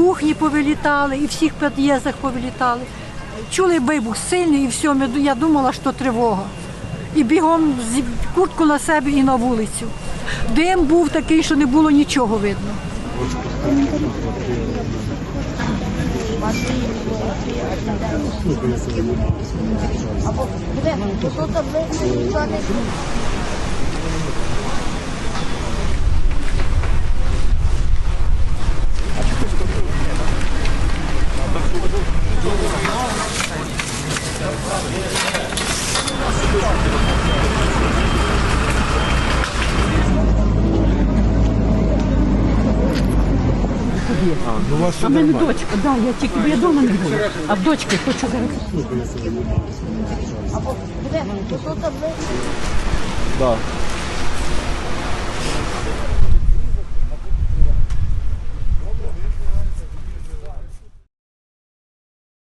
кухні повилітали, і всіх під'їздах повилітали. Чули вибух сильний, і все, я думала, що тривога. І бігом з куртку на себе і на вулицю. Дим був такий, що не було нічого видно. А в мене дочка, да, я тільки бо я вдома не була. А в дочки хочу зараз. Да.